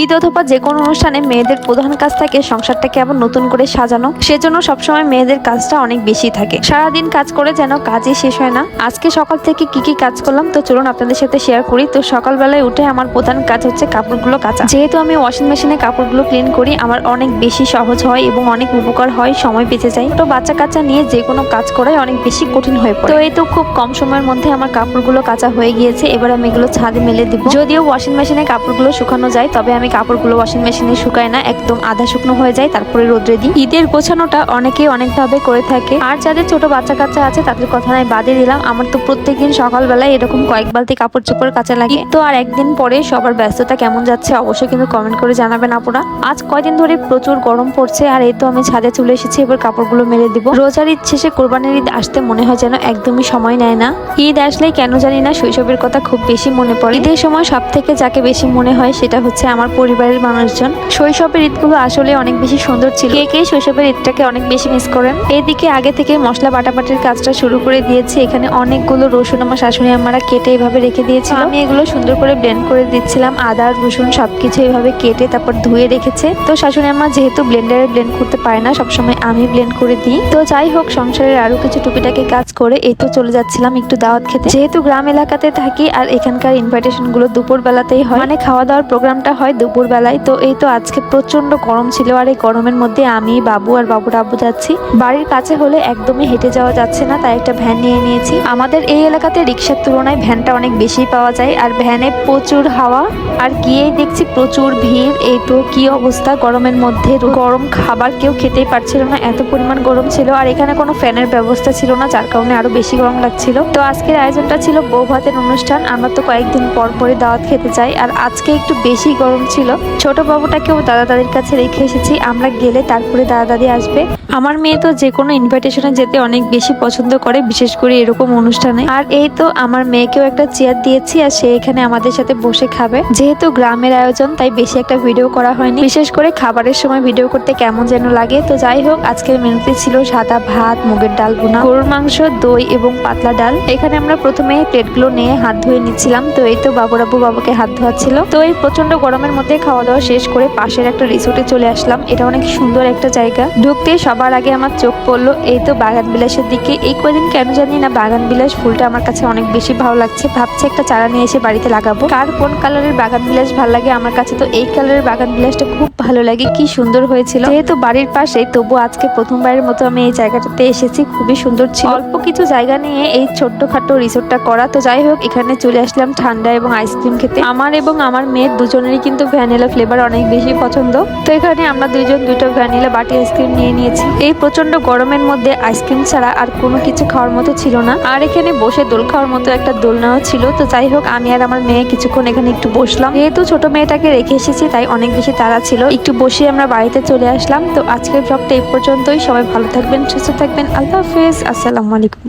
ঈদ অথবা যে কোনো অনুষ্ঠানে মেয়েদের প্রধান কাজ থাকে, সংসারটাকে আবার নতুন করে সাজানো। সেজন্য সবসময় মেয়েদের কাজটা অনেক বেশি থাকে। সারাদিন কাজ করে যেন কাজই শেষ হয় না। আজকে সকাল থেকে কি কি কাজ করলাম, তো চলুন আপনাদের সাথে শেয়ার করি। তো সকালবেলায় উঠে আমার প্রধান কাজ হচ্ছে কাপড়গুলো কাচা। যেহেতু আমি ওয়াশিং মেশিনে কাপড়গুলো ক্লিন করি, আমার অনেক বেশি সহজ হয় এবং অনেক উপকার হয়, সময় বেঁচে যায়। তো বাচ্চা কাচ্চা নিয়ে যে কোনো কাজ করাই অনেক বেশি কঠিন হয়ে পড়ে। তো এই তো খুব কম সময়ের মধ্যে আমার কাপড়গুলো কাঁচা হয়ে গিয়েছে। এবার আমি এগুলো ছাদে মেলে দিব। যদিও ওয়াশিং মেশিনে কাপড়গুলো শুকানো যায়, তবে আমি কাপড়গুলো ওয়াশিং মেশিনে শুকায় না, একদম আধা শুকনো হয়ে যায়, তারপরে রোদ্রে দিই। ঈদের গোছানোটা অনেকেই অনেকভাবে করে থাকে। আর যাদের ছোট বাচ্চা কাচ্চা আছে, তাদের কথা নাই বাদে দিলাম। আমার তো প্রত্যেকদিন সকালবেলায় এরকম কয়েক বালতি কাপড় চোপড় কাঁচা লাগে। তো আর একদিন পরে সবার ব্যস্ততা কেমন যাচ্ছে, অবশ্যই কিন্তু কমেন্ট করে জানাবেন আপুরা। আজ কয়দিন ধরে প্রচুর গরম পড়ছে, আর এই তো আমি ছাদে চলে এসেছি, এবার কাপড়গুলো মেলে দিব। রোজার ঈদ শেষে কোরবানির ঈদ আসতে মনে হয় যেন একদমই সময় নেয় না। ঈদ আসলে কেন জানি না, শৈশবের কথা খুব বেশি মনে পড়ে। ঈদের সময় সব থেকে যাকে বেশি মনে হয়, সেটা হচ্ছে আমার পরিবারের মানুষজন। শৈশবের ঈদগুলো আসলে অনেক বেশি সুন্দর ছিল। কে কে শৈশবের ঈদটাকে অনেক বেশি মিস করেন? এদিকে আগে থেকে মশলা বাটাবাটির কাজটা শুরু করে দিয়েছি। এখানে অনেকগুলো রসুন আমার শাশুড়ি আমারা কেটে এভাবে রেখে দিয়েছিল। আমি এগুলো সুন্দর করে ব্লেন্ড করে দিচ্ছিলাম। আদা, রসুন সবকিছু এভাবে কেটে তারপর ধুয়ে রেখেছে। তো শাশুড়ি আমার যেহেতু ব্লেন্ডারে ব্লেন্ড করতে পারে না, সবসময় আমি ব্লেন্ড করে দিই। তো যাই হোক, সংসারের আরও কিছু টুকিটাকি কাজ করে এই তো চলে যাচ্ছিলাম একটু দাওয়াত খেতে। যেহেতু গ্রাম এলাকাতে থাকি আর এখানকার ইনভাইটেশনগুলো দুপুর বেলাতেই হয় মানে খাওয়া দাওয়ার প্রোগ্রামটা হয় দুপুর বেলায় তো এই তো আজকে প্রচণ্ড গরম ছিল আর এই গরমের মধ্যে আমি, বাবু আর বাবুর আব্বু যাচ্ছি। বাড়ির কাছে হলে একদমই হেঁটে যাওয়া যাচ্ছে না, তাই একটা ভ্যান নিয়ে নিয়েছি। আমাদের এই এলাকাতে রিক্সার তুলনায় ভ্যানটা অনেক বেশি পাওয়া যায়, আর ভ্যানে প্রচুর হাওয়া। আর গিয়েই দেখছি প্রচুর ভিড়, এই তো কি অবস্থা গরমের মধ্যে? গরম খাবার কেউ খেতেই পারছিল না, এত পরিমাণ গরম ছিল, আর এখানে কোনো ফ্যানের ব্যবস্থা ছিল না, যার কারণে আরও বেশি গরম লাগছিল। তো আজকের আয়োজনটা ছিল বউ ভাতের অনুষ্ঠান, আমরা তো কয়েকদিন পর পরে দাওয়াত খেতে চাই, আর আজকে একটু বেশি গরম ছিল। ছোট বাবুটাকেও দাদা দাদির কাছে রেখে এসেছি। আমরা গেলে তারপরে দাদা দাদি আসবে। আমার মেয়ে তো যে কোনো ইনভাইটেশনে যেতে অনেক বেশি পছন্দ করে, বিশেষ করে এরকম অনুষ্ঠানে। আর এই তো আমার মেয়েকেও একটা চেয়ার দিয়েছি আর সে এখানে আমাদের সাথে বসে খাবে। যেহেতু গ্রামের আয়োজন, তাই বেশি একটা ভিডিও করা হয়নি। বিশেষ করে খাবারের সময় ভিডিও করতে কেমন যেন লাগে। তো যাই হোক, আজকের মেনুতে ছিল সাদা ভাত, মুগের ডাল ভুনা, গরুর মাংস, দই এবং পাতলা ডাল। এখানে আমরা প্রথমে প্লেটগুলো নিয়ে হাত ধুয়ে নিচ্ছিলাম। তো এই তো বাবুরাবু বাবুকে হাত ধোয়াচ্ছিল। তো এই প্রচণ্ড গরমের মধ্যে খাওয়া দাওয়া শেষ করে পাশের একটা রিসোর্টে চলে আসলাম। এটা অনেক সুন্দর একটা জায়গা। ঢুকতে সবার আগে আমার চোখ পড়ল, এই তো বাগান বিলাসের দিকে। এই কদিন কেন জানি না বাগান বিলাস ফুলটা আমার কাছে অনেক বেশি ভালো লাগছে। ভাবছি একটা চারা নিয়ে এসে বাড়িতে লাগাবো। কার কোন কালারের বাগান বিলাস ভালো লাগে আমার কাছে তো এই কালারের বাগান বিলাসটা খুব ভালো লাগে। কি সুন্দর হয়েছিল। যেহেতু বাড়ির পাশে তবু আজকে প্রথমবারের মতো আমি এই জায়গাটাতে এসেছি। খুবই সুন্দর ছিল। অল্প কিছু জায়গা নিয়ে এই ছোট্টখাটো রিসোর্টটা করা। তো যাই হোক, এখানে চলে আসলাম ঠান্ডা এবং আইসক্রিম খেতে। আমার এবং আমার মেয়ের দুজনেরই কিন্তু ভ্যানিলা ফ্লেভার অনেক বেশি পছন্দ। তো এখানে আমরা দুইজন দুটো ভ্যানিলা বাটি আইসক্রিম নিয়ে নিয়েছি। এই প্রচণ্ড গরমের মধ্যে আইসক্রিম ছাড়া আর কোনো কিছু খাওয়ার মতো ছিল না। আর এখানে বসে দোল খাওয়ার মতো একটা দোলনাও ছিল। তো যাই হোক, আমি আর আমার মেয়ে কিছুক্ষণ এখানে একটু বসলাম। যেহেতু ছোট মেয়েটাকে রেখে এসেছি, তাই অনেক বেশি তাড়া ছিল। একটু বসে আমরা বাড়িতে চলে আসলাম। তো আজকের ব্লগটা এই পর্যন্তই। সবাই ভালো থাকবেন, সুস্থ থাকবেন। আল্লাহ হাফেজ। আসসালামু আলাইকুম।